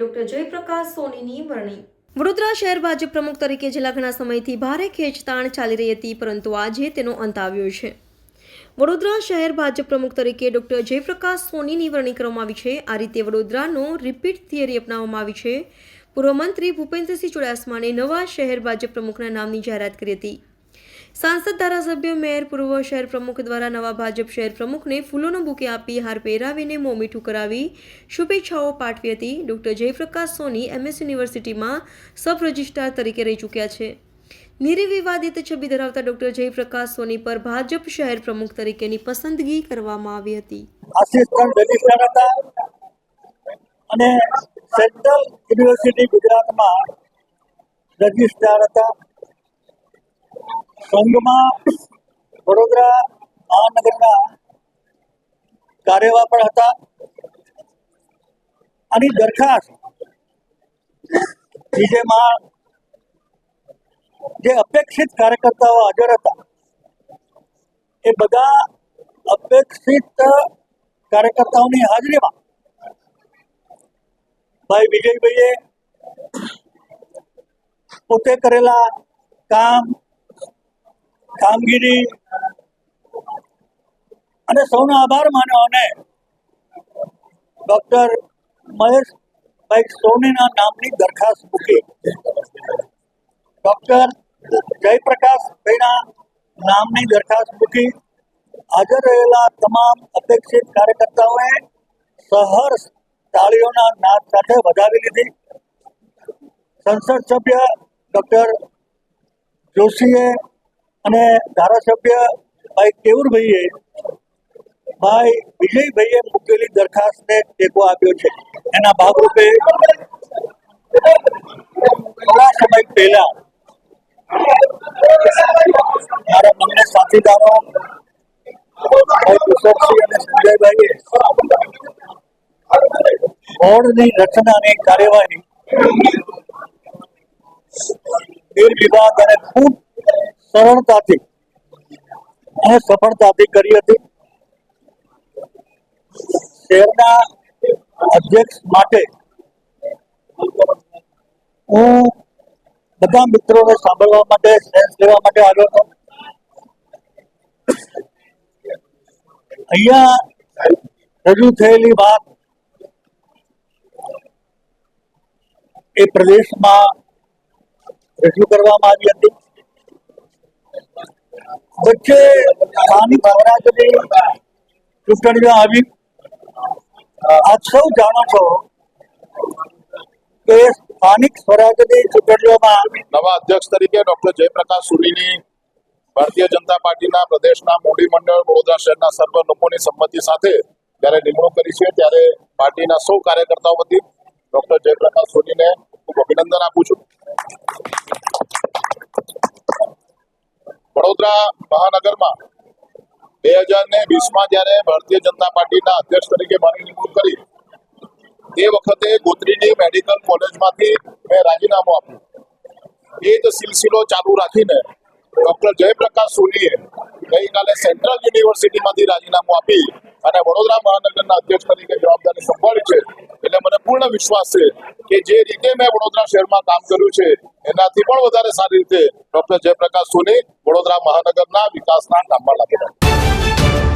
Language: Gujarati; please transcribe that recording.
ડોક્ટર જયપ્રકાશ સોનીની વરણી. વડોદરા શહેર ભાજપ પ્રમુખ તરીકે છેલ્લા ઘણા સમયથી ભારે ખેંચતાણ ચાલી રહી હતી, પરંતુ આજે તેનો અંત આવ્યો છે. વડોદરા શહેર ભાજપ પ્રમુખ તરીકે ડોક્ટર જયપ્રકાશ સોનીની વરણી કરવામાં આવી છે. આ રીતે વડોદરાનો રિપીટ થિયરી અપનાવવામાં આવી છે. પૂર્વ મંત્રી ભૂપેન્દ્રસિંહ ચુડાસમાને નવા શહેર ભાજપ પ્રમુખના નામની જાહેરાત કરી હતી. સાંસદ ધારાસભ્ય મેયર પૂર્વ શહેર પ્રમુખ દ્વારા નવા ભાજપ શહેર પ્રમુખને ફૂલોનો બુકે આપી હાર પહેરાવીને મોં કરાવી શુભેચ્છાઓ પાઠવી હતી. ડોક્ટર જયપ્રકાશ સોની એમએસ યુનિવર્સિટીમાં સબ રજિસ્ટ્રાર તરીકે રહી ચૂક્યા છે. નિર્વિવાદિત છબી ધરાવતા ડોક્ટર જયપ્રકાશ સોની પર ભાજપ શહેર પ્રમુખ તરીકેની પસંદગી કરવામાં આવી હતા. અને સેન્ટ્રલ યુનિવર્સિટી ગુજરાતમાં રજિસ્ટ્રાર હતા. સંઘમાં વડોદરા મહાનગરના કાર્યવાહ પણ હતા. આની દરખાસ્ત બીજેમાં જે અપેક્ષિત કાર્યકર્તાઓ હાજર હતા, એ બધા અપેક્ષિત કાર્યકર્તાઓની હાજરીમાં ભાઈ વિજયભાઈએ પોતે કરેલા કામ કામગીરી અને સૌનો આભાર માન્યો અને ડોક્ટર મહેશભાઈ સોનીના નામની દરખાસ્ત મૂકી. ડોક્ટર જયપ્રકાશભાઈના નામની દરખાસ્ત મૂકી હાજર રહેલા તમામ અપેક્ષિત કાર્યકર્તાઓએ સહર્ષ તાળીઓના નાદ સાથે વધાવી લીધી. સંસદ સભ્ય ડોક્ટર જોશીએ અને ધારાસભ્ય ભાઈ કેવુરભાઈએ ભાઈ વિજયભાઈએ મૂકેલી દરખાસ્તને ટેકો આપ્યો છે. એના ભાગરૂપે થોડા સમય પહેલા મારા બંને સાથીદારો, ભાઈ કુશળસિંહ અને સંજયભાઈએ બોર્ડની રચનાની કાર્યવાહી અને ખૂબ સરળતાથી. અને સફળતાથી કરી હતી. શહેરના અધ્યક્ષ માટે હું બધા મિત્રોને સાંભળવા માટે સેન્સ લેવા માટે આવ્યો હતો. અહીંયા રજૂ થયેલી વાત એ પ્રદેશમાં રજૂ કરવામાં આવી હતી. વચ્ચે સ્થાનિક સ્વરાજની ચૂંટણીમાં આવી. આપ સૌ જાણો છો કે સ્થાનિક સ્વરાજની ચૂંટણીઓમાં નવા અધ્યક્ષ તરીકે ડોક્ટર જયપ્રકાશ સુરીની ભારતીય જનતા પાર્ટીના પ્રદેશના મોડી મંડળ વડોદરા શહેરના સર્વ લોકોની સંમતિ સાથે જ્યારે નિમણૂક કરી છે ત્યારે પાર્ટીના સૌ કાર્યકર્તાઓ વતી ડોક્ટર જયપ્રકાશ સોનીને ખૂબ અભિનંદન આપું છું. વડોદરા મહાનગરમાં બે હજાર ને વીસમાં જયારે ભારતીય જનતા પાર્ટીના અધ્યક્ષ તરીકે મારી નિમણૂક કરી તે વખતે ગોત્રીની મેડિકલ કોલેજમાંથી મેં રાજીનામું આપ્યું. એ જ સિલસિલો ચાલુ રાખીને ડોક્ટર જયપ્રકાશ સોનીએ ગઈકાલે સેન્ટ્રલ યુનિવર્સિટીમાંથી રાજીનામું આપી અને વડોદરા મહાનગરના અધ્યક્ષ તરીકે જવાબદારી સંભાળી છે. પૂર્ણ વિશ્વાસ છે કે જે રીતે મેં વડોદરા શહેરમાં કામ કર્યું છે, એનાથી પણ વધારે સારી રીતે ડોક્ટર જયપ્રકાશ સોની વડોદરા મહાનગરના વિકાસના કામમાં લાગેલા